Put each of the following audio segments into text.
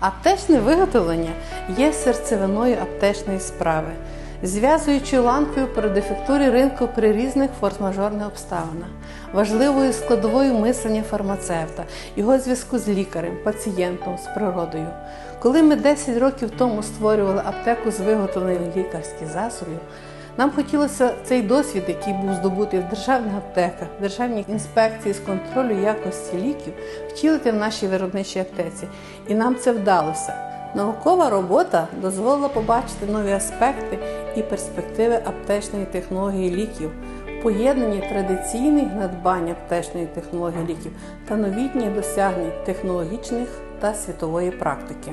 Аптечне виготовлення є серцевиною аптечної справи, зв'язуючою ланкою при дефектурі ринку при різних форс-мажорних обставинах, важливою складовою мислення фармацевта, його зв'язку з лікарем, пацієнтом, з природою. Коли ми 10 років тому створювали аптеку з виготовлення лікарських засобів, нам хотілося цей досвід, який був здобутий в державних аптеках, в державній інспекції з контролю якості ліків, втілити в нашій виробничій аптеці. І нам це вдалося. Наукова робота дозволила побачити нові аспекти і перспективи аптечної технології ліків, поєднання традиційних надбань аптечної технології ліків та новітніх досягнень технологічних та світової практики.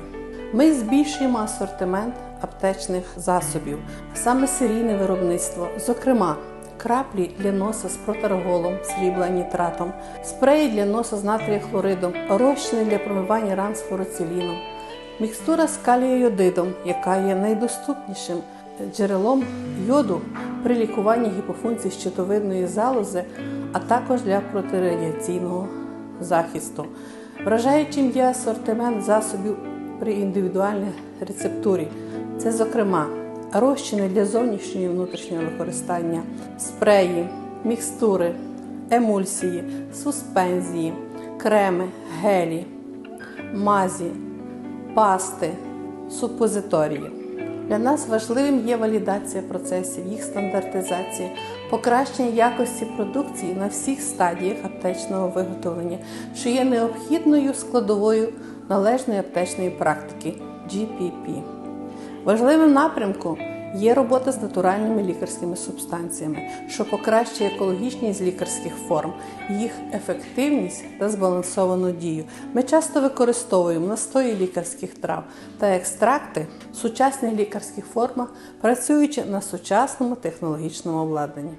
Ми збільшуємо асортимент аптечних засобів, саме серійне виробництво, зокрема, краплі для носа з протарголом, срібла нітратом, спреї для носа з натрія хлоридом, розчини для промивання ран з фуроциліном, мікстура з калієйодидом, яка є найдоступнішим джерелом йоду при лікуванні гіпофункції щитовидної залози, а також для протирадіаційного захисту. Вражаючим є асортимент засобів при індивідуальній рецептурі. Це, зокрема, розчини для зовнішнього і внутрішнього використання, спреї, мікстури, емульсії, суспензії, креми, гелі, мазі, пасти, супозиторії. Для нас важливим є валідація процесів, їх стандартизація, покращення якості продукції на всіх стадіях аптечного виготовлення, що є необхідною складовою належної аптечної практики GPP. Важливим напрямком є робота з натуральними лікарськими субстанціями, що покращує екологічність лікарських форм, їх ефективність та збалансовану дію. Ми часто використовуємо настої лікарських трав та екстракти в сучасних лікарських формах, працюючи на сучасному технологічному обладнанні.